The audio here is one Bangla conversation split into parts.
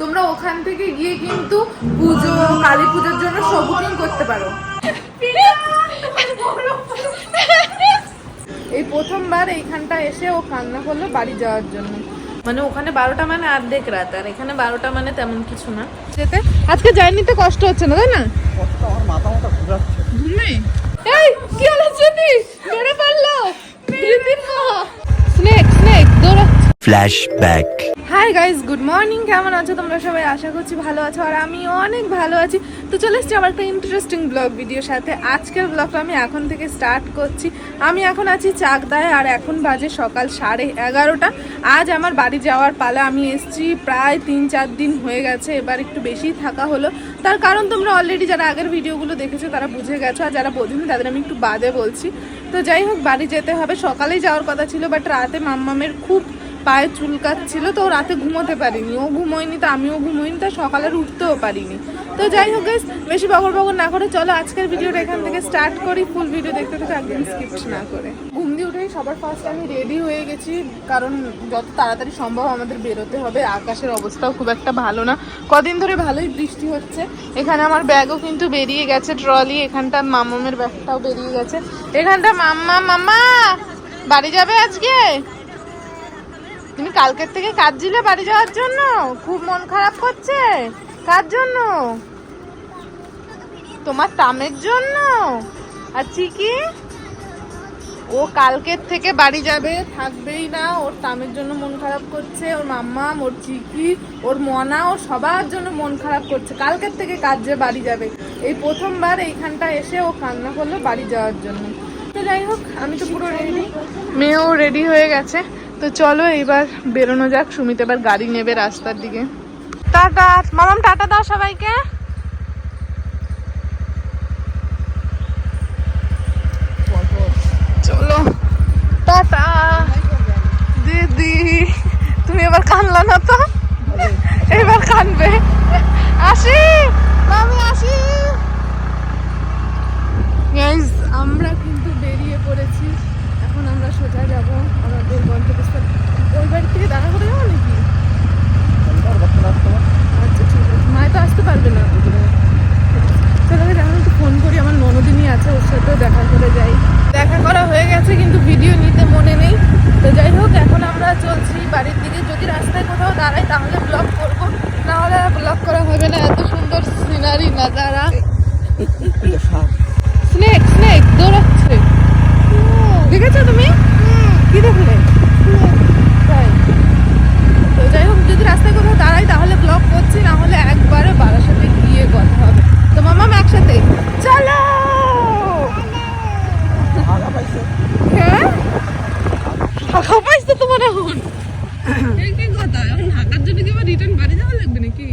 তোমরা ওখান থেকে গিয়ে কিন্তু পুজো কালী পুজোর জন্য সব বুকিং করতে পারো। এই প্রথমবার এইখানটা এসে ও কান্না করল বাড়ি যাওয়ার জন্য। মানে ওখানে বারোটা মানে অর্ধেক রাত আর এখানে বারোটা মানে তেমন কিছু না। যেতে আজকে জার্নিতে কষ্ট হচ্ছে না তাই না? মাথা মাথা ঘুরাচ্ছে। ঘুমে এই কি হলো জ্যোতি মেরে পারল স্নেক স্নেক দৌড়াচ্ছে। Flashback. Hi guys good morning কেমন আছো তোমরা সবাই? আশা করছি ভালো আছো আর আমি অনেক ভালো আছি। তো চলে এসেছি আমার একটা ইন্টারেস্টিং ব্লগ ভিডিওর সাথে। আজকের ব্লগটা আমি এখন থেকে স্টার্ট করছি। আমি এখন আছি চাকদায় আর এখন বাজে সকাল সাড়ে এগারোটা। আজ আমার বাড়ি যাওয়ার পালা আমি এসেছি প্রায় তিন চার দিন হয়ে গেছে, এবার একটু বেশি থাকা হলো। তার কারণ তোমরা অলরেডি যারা আগের ভিডিওগুলো দেখেছ তারা বুঝে গেছো আর যারা বোঝেনি তাদের আমি একটু বাদে বলছি। তো যাই হোক, বাড়ি যেতে হবে। সকালেই যাওয়ার কথা ছিল বাট রাতে মাম্মামের খুব পায়ে চুলকাচ্ছিল, তো রাতে ঘুমোতে পারিনি। ও ঘুমোয়নি তো, আমিও ঘুমোইনি তো সকালে উঠতেও পারিনি। তো যাই হোক বেশি বগর বগর না করে চলো আজকের ভিডিওটা এখান থেকে স্টার্ট করি ফুল ভিডিও দেখতে থাকো একদম স্কিপ্ট না করে। ঘুম দিয়ে উঠেই সবার ফার্স্ট আমি রেডি হয়ে গেছি, কারণ যত তাড়াতাড়ি সম্ভব আমাদের বেরোতে হবে, আকাশের অবস্থাও খুব একটা ভালো না। কদিন ধরে ভালোই বৃষ্টি হচ্ছে। এখানে আমার ব্যাগও কিন্তু বেরিয়ে গেছে ট্রলি এখানটা মামামের ব্যাগটাও বেরিয়ে গেছে। এখানটা মাম্মা মাম্মা! বাড়ি যাবে আজকে? তুমি কালকের থেকে কাজ দিলে বাড়ি যাওয়ার জন্য? খুব মন খারাপ করছে। কার জন্য? তোমার তামের জন্য? আর চিকি? ও কালকের থেকে বাড়ি যাবে, থাকবেই না। ওর তামের জন্য মন খারাপ করছে, ওর মাম্মা, ওর চিকি, ওর মনা, ও সবার জন্য মন খারাপ করছে। কালকের থেকে কাজে বাড়ি যাবে? এই প্রথমবার এইখানটা এসে ও কান্না করল বাড়ি যাওয়ার জন্য। তো যাই হোক, আমি তো পুরো রেডি মেয়েও রেডি হয়ে গেছে। তো চলো এবার বেরোনো যাক সুমিত এবার গাড়ি নেবে রাস্তার দিকে। টাটা মামাম টাটা দাও সবাইকে। চলো। টাটা। দিদি তুমি এবার কানলা না তো? এবার কানবে। আসি মামি আসি গাইজ আমরা কিন্তু বেরিয়ে পড়েছি এখন আমরা সোজা যাব আমাদের গন্তব্যস্থল ওই বাড়ি থেকে দেখা করে যাব নাকি আচ্ছা ঠিক আছে মায় তো আসতে পারবে না চলো গেছে আমি একটু ফোন করি আমার ননদিনী আছে ওর সাথেও দেখা করে যাই দেখা করা হয়ে গেছে কিন্তু ভিডিও নিতে মনে নেই তো যাই হোক এখন আমরা চলছি বাড়ির দিকে যদি রাস্তায় কোথাও দাঁড়াই তাহলে ব্লগ করব না হলে ব্লগ করা হবে না এত সুন্দর সিনারি নাজারা স্নেক স্নেক দৌড়াচ্ছে দেখেছ তুমি কি দেখলে তাই তো যাই হোক যদি রাস্তায় কোথাও দাঁড়াই তাহলে ব্লগ করছি না হলে একবারে বারাসাতে গিয়ে কথা হবে তো মামাম একসাথে চলো হ্যাঁ ফাঁকা পাইছো তোমার এখন এই কি কথা এখন ঢাকার জন্য কি আবার রিটার্ন বাড়ি যাওয়া লাগবে নাকি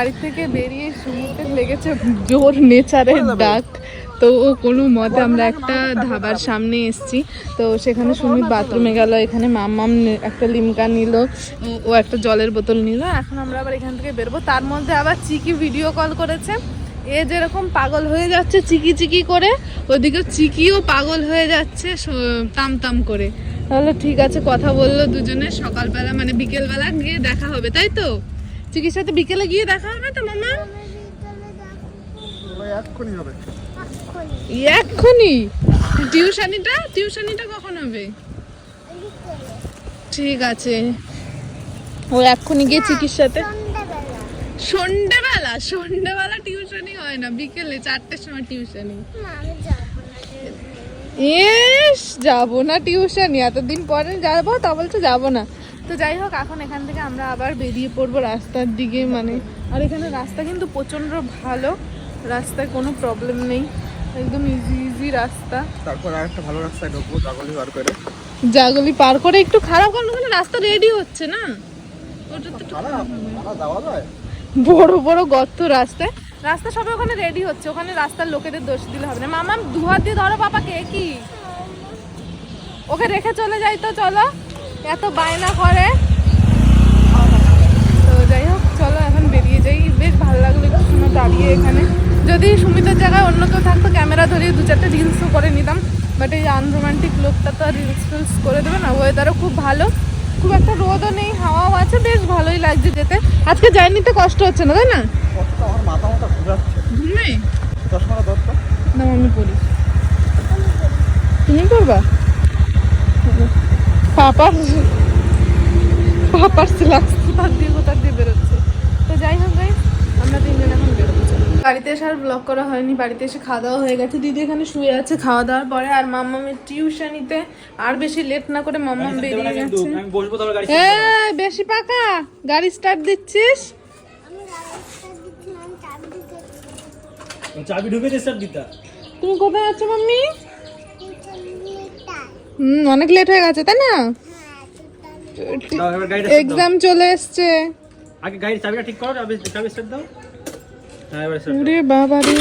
বাড়ি থেকে বেরিয়ে সুমিতে লেগেছে জোর নেচারের ডাক। তো ও কোনো মতে আমরা একটা ধাবার সামনে এসেছি। তো সেখানে সুমিত বাথরুমে গেল এখানে মাম্মাম একটা লিমকা নিল ও- একটা জলের বোতল নিল। এখন আমরা আবার এখান থেকে বেরবো। তার মধ্যে আবার চিকি ভিডিও কল করেছে। এ যেরকম পাগল হয়ে যাচ্ছে চিকি চিকি করে ওদিকে চিকিও পাগল হয়ে যাচ্ছে তাম তাম করে। তাহলে ঠিক আছে কথা বলল দুজনে। সকালবেলা মানে বিকেলবেলা গিয়ে দেখা হবে তাই তো? চিকির সাথে বিকেলে গিয়ে দেখা হবে তো মামা? এক্ষুনি হবে। এক্ষুনি? টিউশনিটা? টিউশনিটা কখন হবে? ঠিক আছে। ও এক্ষুনি গিয়ে চিকির সাথে সন্ধ্যেবেলা। সন্ধ্যেবেলা? টিউশনি হয় না বিকেলে চারটের সময় টিউশনি। ইস যাব না টিউশনি। এতদিন পরে যাব তা বলছে যাব না। তো যাই হোক এখন এখান থেকে আমরা আবার বেরিয়ে পড়ব রাস্তার দিকে মানে আর এখানে রাস্তা কিন্তু প্রচণ্ড ভালো। রাস্তায় কোনো প্রবলেম নেই। একদম ইজি ইজি রাস্তা। তারপর আর একটা ভালো রাস্তায় ঢুকবো জাগলি বার করে। জাগলি পার করে একটু খারাপ কারণ ওখানে রাস্তা রেডি হচ্ছে না। ওটা তো বড় বড় গর্ত রাস্তায়। রাস্তা সবাই ওখানে রেডি হচ্ছে। ওখানে রাস্তার লোকেদের দোষ দিলে হবে না। মামা দুহাত দিয়ে ধরো পাপাকে কি? ওকে রেখে চলে যাই তো চলো। এত বায়না করে। তো যাই হোক চলো এখন বেরিয়ে যাই। বেশ ভালো লাগল একটু দাঁড়িয়ে এখানে। যদি সুমিতার জায়গায় অন্য কেউ থাকতো ক্যামেরা ধরিয়ে দু চারটে রিলসও করে নিতাম। বাট এই আনরোমান্টিক লোকটা তো আর রিলস ফিলস করে দেবে না। ওয়েদারও খুব ভালো। খুব একটা রোদও নেই হাওয়াও আছে। বেশ ভালোই লাগছে যেতে। আজকে যাই জার্নিতে কষ্ট হচ্ছে না তাই না? কতটা আমার মাথা মাথা ঘুরাচ্ছে। ঘুমে? চশমাটা দত্ত না আমি পড়ি। তুমি পড়বা? পাপার পাপার সিলাক্স। কোথার দিয়ে কোথার দিয়ে বেরোচ্ছে তো যাই হোক গাইস আমরা তিনজন এখন বেরোবো চলো। বাড়িতে এসে আর ব্লগ করা হয়নি বাড়িতে এসে খাওয়া দাওয়া হয়ে গেছে। দিদি এখানে শুয়ে আছে খাওয়া দাওয়ার পরে আর মাম্মামের টিউশনিতে আর বেশি লেট না করে মাম্মাম বেরিয়ে গেছে। এই, বেশি পাকা গাড়ি স্টার্ট দিচ্ছিস? চাবি ঢুকে দিতা তুমি কোথায় আছো মাম্মি? হুম অনেক লেট হয়ে গেছে তাই না? দাও এক্সাম চলে এসছে। আগে গাড়ির চাবিটা ঠিক করো চাবি চাবি স্টার্ট দাও। হ্যাঁ এবার স্টার্ট ওরে বাবা রে।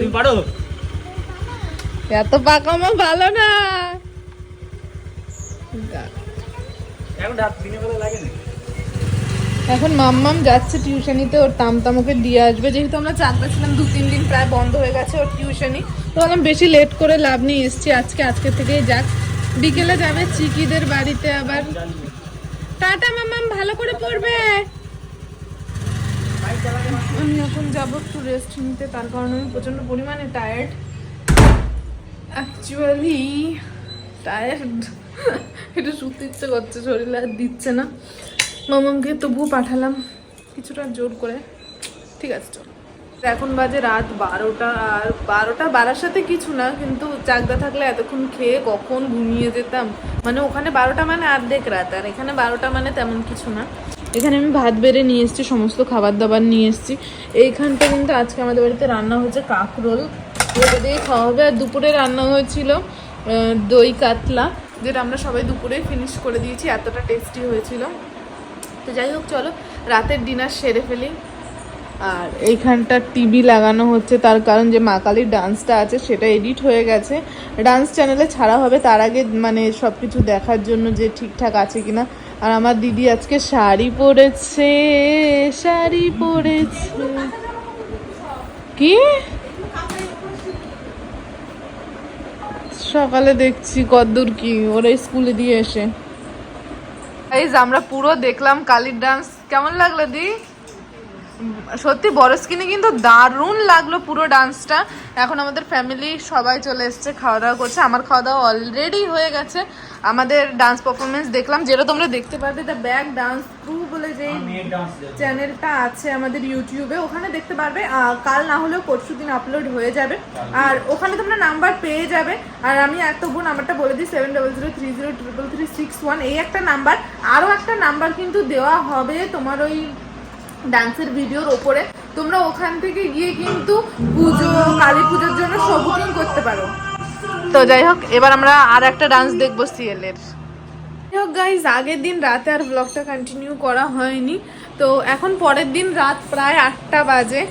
তুমি পারো? এত পাকামো ভালো না। এখন রাত দিনের বেলা লাগে না? এখন মাম্মাম যাচ্ছে টিউশনিতে, ওর তামতাম ওকে দিয়ে আসবে। যেহেতু আমরা চাকরা ছিলাম দু, তিন দিন প্রায় বন্ধ হয়ে গেছে ওর টিউশনি। তো বললাম, বেশি লেট করে লাভ নিয়ে এসছি আজকে আজকে থেকেই যাক। বিকেলে যাবে চিকিদের বাড়িতে আবার। টাটা মাম্মাম, ভালো করে পড়বে। আমি এখন যাব একটু রেস্ট নিতে, তার কারণে আমি প্রচণ্ড পরিমাণে টায়ার্ড অ্যাকচুয়ালি টায়ার্ড একটু শুতে ইচ্ছে করছে, শরীরে আর দিচ্ছে না। মামামকে তবুও পাঠালাম কিছুটা জোর করে। ঠিক আছে, চল। এখন বাজে রাত বারোটা আর বারোটা বারার সাথে কিছু না, কিন্তু চাকদা থাকলে এতক্ষণ খেয়ে কখন ঘুমিয়ে যেতাম। মানে ওখানে বারোটা মানে অর্ধেক রাত, আর এখানে বারোটা মানে তেমন কিছু না। এখানে আমি ভাত বেড়ে নিয়ে এসেছি, সমস্ত খাবার দাবার নিয়ে এসেছি। এইখানটা কিন্তু আজকে আমাদের বাড়িতে রান্না হয়েছে কাঁকরোল। ওটা দিয়ে খাওয়া হবে। আর দুপুরে রান্না হয়েছিল দই কাতলা, যেটা আমরা সবাই দুপুরে ফিনিশ করে দিয়েছি। এতটা টেস্টি হয়েছিল। তো যাই হোক, চলো, রাতের ডিনার সেরে ফেলি। আর এইখানটা টিভি লাগানো হচ্ছে, তার কারণ যে মা কালীর ডান্সটা আছে, সেটা এডিট হয়ে গেছে। ডান্স চ্যানেলে ছাড়া হবে, তার আগে মানে সব কিছু দেখার জন্য যে ঠিকঠাক আছে কিনা। আর আমার দিদি আজকে শাড়ি পরেছে শাড়ি পরেছে। কি? সকালে দেখছি কদ্দূর কি, ওরা স্কুলে দিয়ে এসে। যে আমরা পুরো দেখলাম কালির ডান্স কেমন লাগল দি? সত্যি বড় স্ক্রিনে কিন্তু দারুণ লাগল পুরো ডান্সটা এখন আমাদের ফ্যামিলি সবাই চলে এসছে, খাওয়া দাওয়া করছে। আমার খাওয়া দাওয়া অলরেডি হয়ে গেছে। আমাদের ডান্স পারফরমেন্স দেখলাম যেটা তোমরা দেখতে পারবে দ্য ব্যাক ডান্স ক্রু বলে যে চ্যানেলটা আছে আমাদের ইউটিউবে ওখানে দেখতে পারবে কাল না হলেও পরশু দিন আপলোড হয়ে যাবে। আর ওখানে তোমরা নাম্বার পেয়ে যাবে আর আমি আর তবু নাম্বারটা বলে দিই seven double zero three zero triple three six one এই একটা নাম্বার আরও একটা নাম্বার কিন্তু দেওয়া হবে তোমার ওই ডান্সের ভিডিওর ওপরে। তোমরা ওখান থেকে গিয়ে কিন্তু পুজো কালী পুজোর জন্য সব করতে পারো। তো যাই হোক এবার আমরা আর একটা ডান্স দেখব সিএলের যাই হোক গাইজ আগের দিন রাতে আর ব্লগটা কন্টিনিউ করা হয়নি। তো এখন পরের দিন রাত প্রায় আটটা বাজে।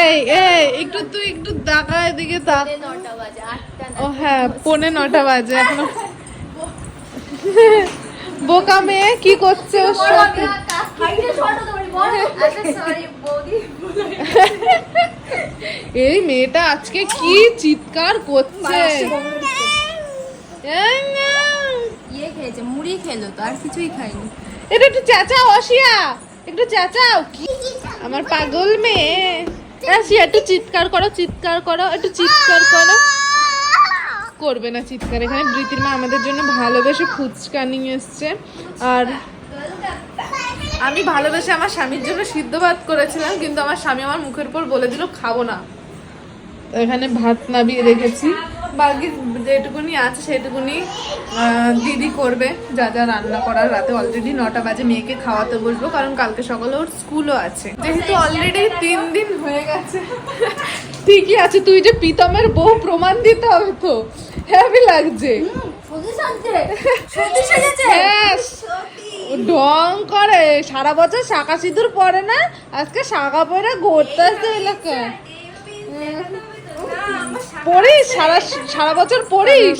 এই এই একটু তুই একটু তাকা এদিকে তাক। ও হ্যাঁ পৌনে নটা বাজে এখনও। বোকা মেয়ে কি করছে ওর সাথে? এই মেয়েটা আজকে কি চিৎকার করছে? ইয়ে খেয়েছে মুড়ি খেলো তো আর কিছুই খাইনি এটা একটু চেঁচাও অসিয়া। একটু চেঁচাও। কি? আমার পাগল মেয়ে। অসিয়া একটু চিৎকার করো চিৎকার করো একটু চিৎকার করো। করবে না চিৎকার। এখানে প্রীতির মা আমাদের জন্য ভালোবেসে ফুচকা নিয়ে এসছে। আর আমি ভালোবেসে আমার স্বামীর জন্য সিদ্ধ ভাত করেছিলাম কিন্তু আমার স্বামী আমার মুখের উপর বলে দিল খাব না। এখানে ভাত নাবিয়ে রেখেছি। বাকি যেটুকুনি আছে সেটুকুনি দিদি করবে যা যা রান্না করার। রাতে অলরেডি নটা বাজে মেয়েকে খাওয়াতে বসবো কারণ কালকে সকালে ওর স্কুলও আছে। যেহেতু অলরেডি তিন দিন হয়ে গেছে। ঠিকই আছে তুই যে প্রীতমের বউ প্রমাণ দিতে হবে তো। হ্যাপি লাগছে। হ্যাঁ ঢং করে। সারা বছর শাখা সিঁদুর পরে না আজকে শাখা পরে ঘুরতে আসছে এলাকায় পড়িস? সারা সারা বছর পড়িস?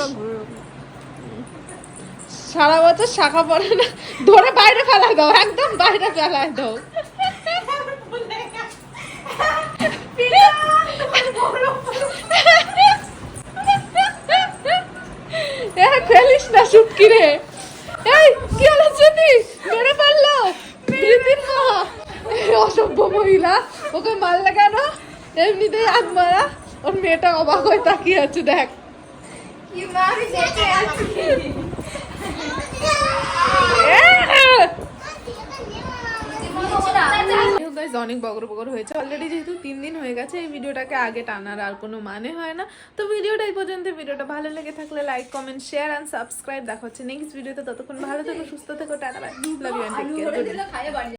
সারা বছর শাখা পড়ে না। ধরে বাইরে ফেলাই দাও, একদম বাইরে ফেলাই দাও। ফেলিস না শুটকি রে। এই, কি হলো শুনি মেরে রীতির মা অসভ্য মহিলা, ওকে মারলে কেন? এমনিতেই আগ মারা। ওর মেয়েটা অবাক হয়ে তাকিয়ে আছে দেখ। অনেক বগর বগর হয়েছে। অলরেডি যেহেতু তিন দিন হয়ে গেছে এই ভিডিওটাকে আগে টানার আর কোনো মানে হয় না। তো ভিডিওটা এই পর্যন্ত। ভিডিওটা ভালো লেগে থাকলে like comment share and subscribe দেখা হচ্ছে নেক্সট ভিডিওতে ততক্ষণ ভালো থেকো সুস্থ থেকো টাটা বাই লাভ ইউ